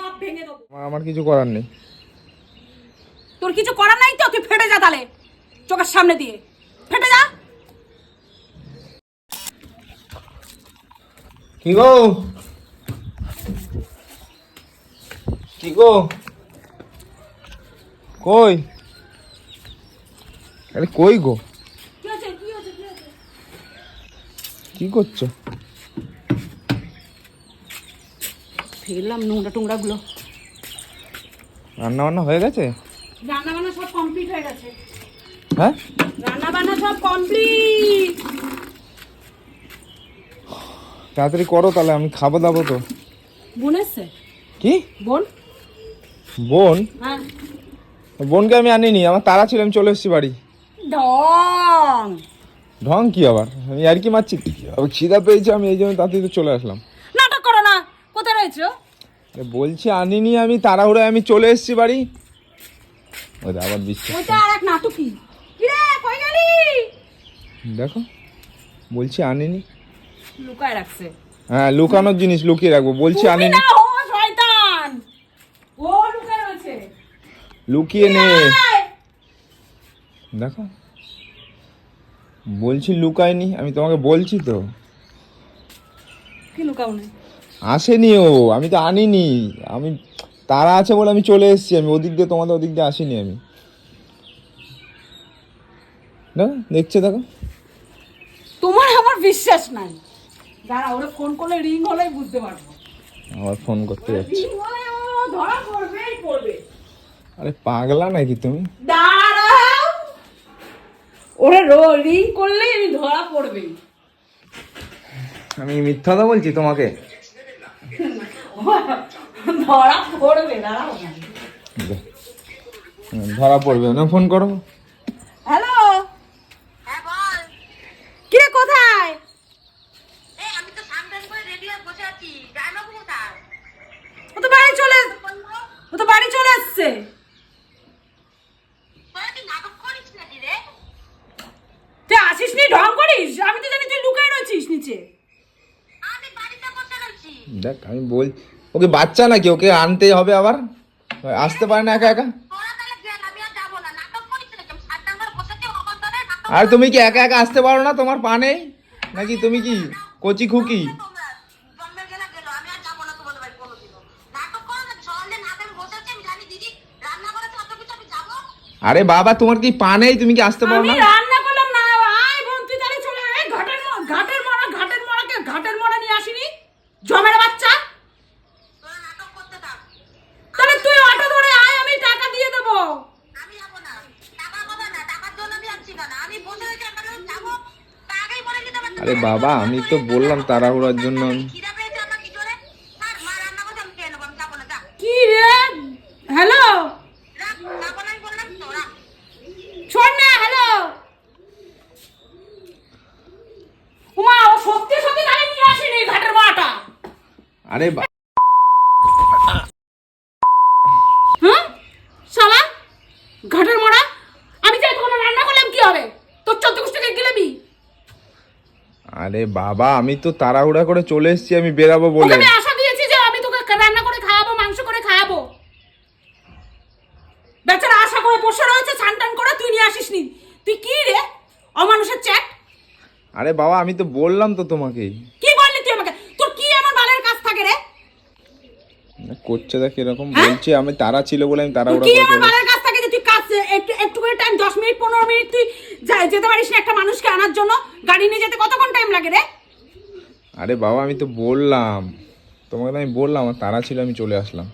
সব ভেঙে দেবো। আমার- আমার কিছু করার নেই। তোর কিছু করার নাই তো? তুই ফেটে যা তাহলে চোখের সামনে দিয়ে। ফেটে যা। কি গো? কি গো? কই? আরে কই গো? কি করছ? ফেললাম নোংরা রান্না বান্না হয়ে গেছে? রান্না বান্না সব কমপ্লিট হয়ে গেছে। হ্যাঁ? রান্না বান্না সব কমপ্লিট তাড়াতাড়ি করো তাহলে আমি খাব দাবো তো। বোন এসছে? কি? বোন? বোন? হ্যাঁ। বোনকে আমি আনিনি আমার তারা ছিল আমি চলে এসেছি বাড়ি। ডং ঢং কি আবার? আমি আর কি মারছি? খিদা পেয়েছে আমি এই জন্য তাড়াতাড়ি তো চলে আসলাম। নাটক করো না কোথায় রয়েছো? বলছি আনিনি আমি তাড়াহুড়োয় আমি চলে এসেছি বাড়ি। ওই আবার বিশ্বাস ওইটা আর এক নাটকই। কি রে কই গেলি? দেখো বলছি আনিনি। লুকায় রাখছে। হ্যাঁ লুকানোর জিনিস লুকিয়ে রাখব। বলছি আনিনি। ও শয়তান! ও লুকায় রয়েছে। লুকিয়ে নে। দেখো বলছি লুকায়নি আমি তোমাকে বলছি তো। কি লুকাও না? আসেনি ও আমি তো আনিনি। আমি তারা আছে বলে আমি চলে এসেছি আমি ওদিক দিয়ে তোমাদের ওদিক দিয়ে আসিনি আমি। না দেখছে দেখো। তোমার আমার বিশ্বাস নাই। দাঁড়া ওরা ফোন করলে রিং হলেই বুঝতে পারব। আবার ফোন করতে যাচ্ছি। ধরা পড়বেই পড়বে। আরে পাগলা নাকি তুমি? দাঁড়াও। ওরা রো রিং করলেই আমি ধরা পড়বেই। আমি মিথ্যা কথা বলছি তোমাকে? ধরা পড়বে দাঁড়াও। না ধরা পড়বে। না ফোন করো। হ্যালো হ্যাঁ বল। কে কোথায়? ও তো বাড়ি চলে ও তো বাড়ি চলে তুই আসিস নি ঢং করিস? আমি তো জানি তুই লুকাই রয়েছিস নিচে আমি বাড়িতে বসে রয়েছি দেখ, আমি বল, ওকে বাচ্চা নাকি? ওকে আনতে হবে আবার? আসতে পারে না একা একা? আর তুমি কি একা একা আসতে পারো না? তোমার পা নেই? নাকি তুমি কি কচি খুকি? আর বাবা, তোমার কি পা নেই? তুমি কি আসতে পারো না আয় বোন তুই তাহলে চলে আয় ঘাটের ম- ঘাটের মরা ঘাটের মরাকে ঘাটের মরা নিয়ে আসিনি জমের বাচ্চা তোরা নাটক করতে থাক তাহলে তুই অটো ধরে আয় আমি টাকা দিয়ে দেবো আমি যাব না টাকা পাবো না টাকার জন্য আমি আছি না আমি বসে রয়েছি আমি বললাম যাব তা আগেই বলে দিতে পারতাম আরে বাবা আমি তো বললাম তাড়াহুড়ার জন্য। আমি- কি আর কি রে? হ্যালো শোন না হ্যালো উমা ও সত্যি সত্যি গাড়ি নিয়ে আসেনি ঘাটের মাটা আরে বা- হ্যাঁ শালা ঘাটের মরা আমি যাই তোকে রান্না করলাম কি হবে তোর চোদ্দ গোষ্ঠীকে গিলেবি আরে বাবা আমি তো তাড়াহুড়া করে চলে এসেছি আমি বেরাবো বলে। আমি আশা দিয়েছি যে আমি তোকে রান্না করে খাওয়াবো মাংস করে খাওয়াবো। বেচারা আশা করে বসে রয়েছে স্নান টান করে তুই নিয়ে আসিস নি। তুই কি রে? অমানুষের চ্যাট। আরে বাবা আমি তো বললাম তো তোমাকে। কি বললি তুই আমাকে? তোর কি এমন বালের কাজ থাকে রে? করছে দেখ এরকম হ্যাঁ? বলছে আমি তারা ছিল বলে আমি তোর তাড়াহুড়া কি এমন বালের কাজ থাকে যে তুই কাজ একটু একটু করে টাইম দশ মিনিট পনেরো মিনিট তুই যেতে পারিস না একটা মানুষকে আনার জন্য? গাড়ি নিয়ে যেতে কতক্ষণ টাইম লাগে রে? আরে বাবা আমি তো বললাম। তোমাকে আমি বললাম আমার তারা ছিল আমি চলে আসলাম।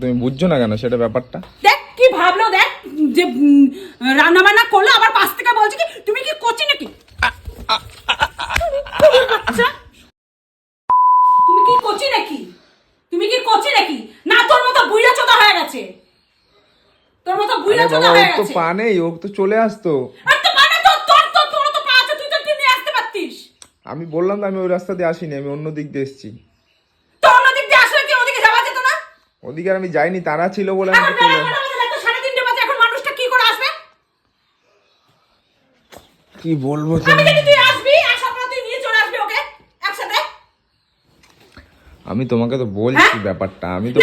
তুমি বুঝছ না কেন সেটা ব্যাপারটা? দেখ কি ভাবলো দেখ যে রান্না বান্না করল আবার পাশ থেকে বলছে কি তুমি কি করছি নাকি? তুমি কি করছি নাকি? তুমি কি করছি নাকি? না তোর মতো বুইড়া চোদা হয়ে গেছে। তোর মতো বুইড়া চোদা হয়ে ওর তো গেছে। পা ও তো চলে আসতো আর তো মানে তোর তোর তোর তোর তো পা আছে তুই তো তুই নিয়ে আসতে পারতিস আমি বললাম তো আমি ওই রাস্তা দিয়ে আসিনি আমি অন্য দিক দিয়ে এসেছি। তো অন্য দিক দিয়ে আসলে কি ওদিকে যাওয়া যেত না? ওদিকে আর আমি যাইনি তারা ছিল বলে আমি কি করে আসবে? কি বলব আমি তোমায়? আসবি আসার পর নিয়ে চলে আসবি ওকে একসাথে। আমি তোমাকে তো বলছি হ্যাঁ? ব্যাপারটা আমি তো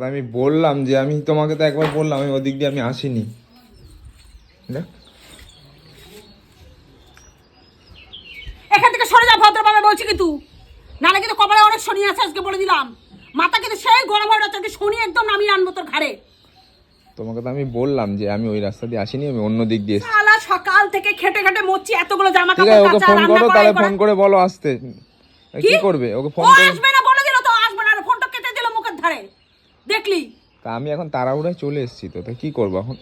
তো আমি বললাম যে আমি তোমাকে তো একবার বললাম আমি ওদিক দিয়ে আমি আসিনি। দেখ। এখান থেকে সরে যা ভদ্রভাবে বলছি কিন্তু নাহলে কিন্তু কপালে অনেক শনি আছে আজকে বলে দিলাম। মাথা কিন্তু সেই গরম হয়ে যাচ্ছে আজকে শনি একদম নামিয়ে আনব তোর ঘাড়ে। তোমাকে তো আমি বললাম যে আমি ওই রাস্তা দিয়ে আসিনি আমি অন্য দিক দিয়ে। সালা সকাল থেকে খেটে খেটে মরছি এতগুলো জামা কাপড় আছে ওকে কাচা, ফোন করো তাহলে ফোন করে বলো আসতে। কি করবে? ওকে ফোন করে আসবে না বলে দিল তো আসবে না ফোনটা কেটে দিল মুখের ধারে। দেখলি? তা আমি এখন তাড়াহুড়ায় চলে এসেছি তো তা কি করব এখন?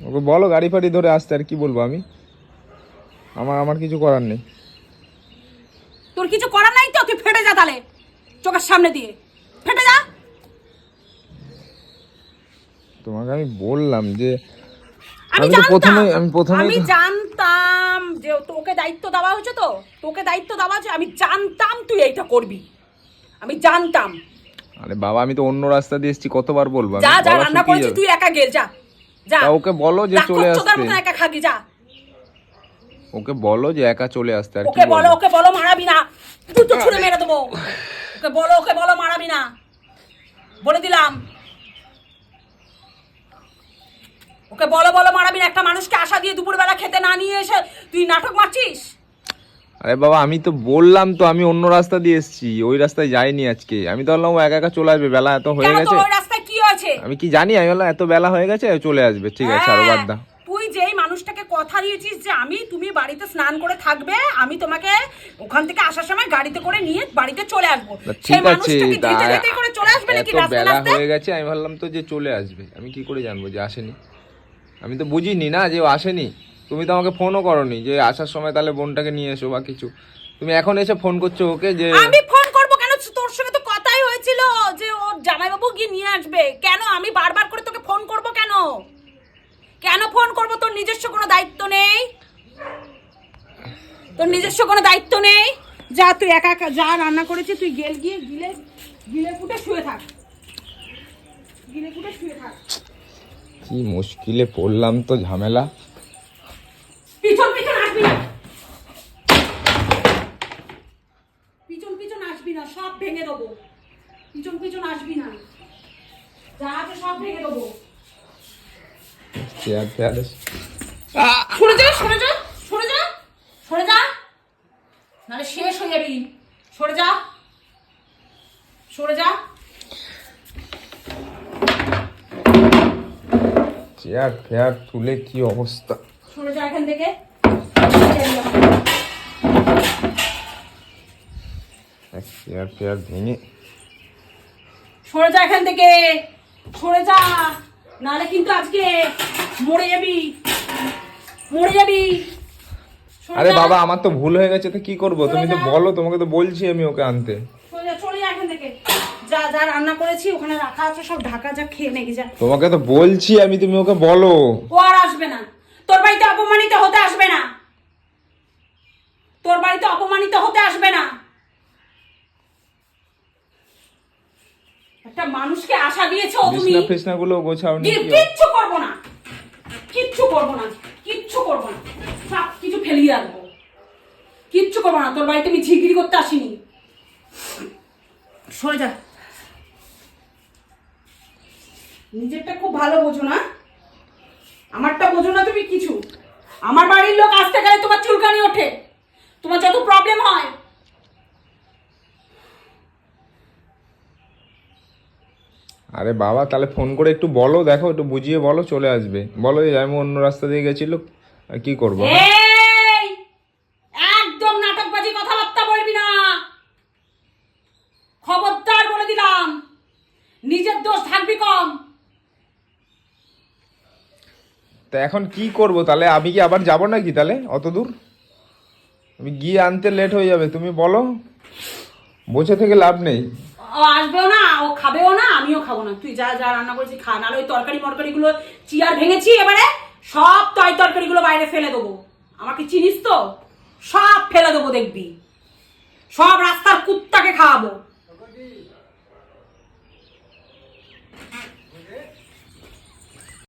ওকে বলো গাড়ি ফাড়ি ধরে আসতে আর কি বলব আমি? আমার আমার কিছু করার নেই। তোর কিছু করার নাই তো? তুই ফেটে যা তাহলে চোখের সামনে দিয়ে। ফেটে যা। তোমাকে আমি বললাম যে আমি তো প্রথমে আমি প্রথমে আমি জানতাম যে তোকে দায়িত্ব দেওয়া হয়েছে তো? তোকে দায়িত্ব দেওয়া হয়েছে আমি জানতাম তুই এইটা করবি। আমি জানতাম। আরে বাবা আমি তো অন্য রাস্তা দিয়ে এসেছি কতবার বলব? যা যা রান্না করেছিস তুই একা গেল যা যা। ওকে বলো যে চলে আসতে। একা খাবি যা। ওকে বলো যে একা চলে আসতে আর কি ওকে বলো ওকে বলো মারাবি না। দুটো ছুঁড়ে মেরে দেবো। ওকে বলো ওকে বলো মারাবি না। বলে দিলাম। ওকে বলো বলো মারাবি না। একটা মানুষকে আশা দিয়ে দুপুরবেলা খেতে না নিয়ে এসে তুই নাটক মারছিস? আরে বাবা আমি তো বললাম তো আমি অন্য রাস্তা দিয়ে এসেছি। ওই রাস্তায় যাইনি আজকে। আমি তো বললাম ও একা একা চলে আসবে বেলা এত হয়ে গেছে। কি আমি কি জানি আমি বললাম এত বেলা হয়ে গেছে চলে আসবে। ঠিক আছে আরও বাদ দাও। হ্যাঁ, তুই যেই মানুষটাকে কথা দিয়েছিস যে আমি তুমি বাড়িতে স্নান করে থাকবে আমি তোমাকে ওখান থেকে আসার সময় গাড়িতে করে নিয়ে বাড়িতে চলে আসব। সেই ঠিক আছে করে চলে আসবে নাকি রাস্তা বেলা হয়ে গেছে আমি ভাবলাম তো যে চলে আসবে। আমি কি করে জানব যে আসেনি? আমি তো বুঝিনি না যে ও আসেনি। তুমি তো আমাকে ফোনও করনি যে আসার সময় তাহলে বোনটাকে নিয়ে এসো বা কিছু। তুমি এখন এসে ফোন করছ ওকে যে আমি ফোন করব কেন? তোর সঙ্গে তো কথাই হয়েছিল যে ও জামাইবাবু গিয়ে নিয়ে আসবে। কেন? আমি বারবার করে তোকে ফোন করব কেন? কেন ফোন করব? তোর নিজস্ব কোনো দায়িত্ব নেই? তোর নিজস্ব কোনো দায়িত্ব নেই? যা তুই একা একা যা রান্না করেছিস তুই গেল গিয়ে গিলে গিলে ফুটে শুয়ে থাক। গিলে ফুটে শুয়ে থাক। কি মুশকিলে পড়লাম তো ঝামেলা পিছন পিছন আসবি না পিছন পিছন আসবি না সব ভেঙে দেবো পিছন পিছন আসবি না যা আছে সব ভেঙে দেবো চেয়ার চেয়ার সরে যা সরে যা সরে যা সরে যা। নাহলে শেষ হয়ে যাবি। সরে যা সরে যা। চেয়ার ফেয়ার তুলে কি অবস্থা? সরে যা এখান থেকে। চেয়ার ফেয়ার ভেঙে। সরে যা এখান থেকে। সরে যা। নাহলে কিন্তু আজকে মরে যাবি। মরে যাবি। আরে বাবা আমার তো ভুল হয়ে গেছে তো কি করব? তুমি তো বলো তোমাকে তো বলছি আমি ওকে আনতে। চলে যা যা যা যা রান্না করেছি ওখানে রাখা আছে সব ঢাকা যা খেয়ে নেই যা। তোমাকে তো বলছি আমি তুমি ওকে বলো। ও আর আসবে না। তোর বাড়িতে অপমানিত হতে আসবে না। তোর বাড়িতে অপমানিত হতে আসবে না। একটা মানুষকে আশা দিয়েছ তুমি? বিছনা ফিসনা গুলো গোছাও নি কিচ্ছু করব না। কিচ্ছু করব না কিচ্ছু করব না। সব কিছু ফেলিয়ে রাখব। কিচ্ছু করব না তোর বাড়িতে আমি ঝিগিরি করতে আসিনি। সরে যা। নিজেরটা খুব ভালো বোঝো না। আমারটা বোঝো না তুমি কিছু। আমার বাড়ির লোক আসতে গেলে তোমার চুলকানি ওঠে। তোমার যত প্রবলেম হয় আরে বাবা তাহলে ফোন করে একটু বলো দেখো একটু বুঝিয়ে বলো চলে আসবে। বলো যে আমি অন্য রাস্তা দিয়ে গেছিল কি করব? একদম নাটকবাজি কথাবার্তা বলবি না! খবরদার বলে দিলাম। নিজের দোষ থাকবি কম। তা এখন কি করব? তাহলে আমি কি আবার যাব নাকি তাহলে অত দূর? আমি গিয়ে আনতে লেট হয়ে যাবে তুমি বলো। বসে থেকে লাভ নেই। আসবেও না ও খাব না। তুই যা যা রান্না করেছি খা, নাহলে ওই তরকারি মরকারি গুলো চিয়ার ভেঙেছি, এবারে সব তয় তরকারিগুলো বাইরে ফেলে দেবো। আমাকে চিনিস তো? সব ফেলে দেবো, দেখবি। সব রাস্তার কুত্তাকে খাওয়াবো।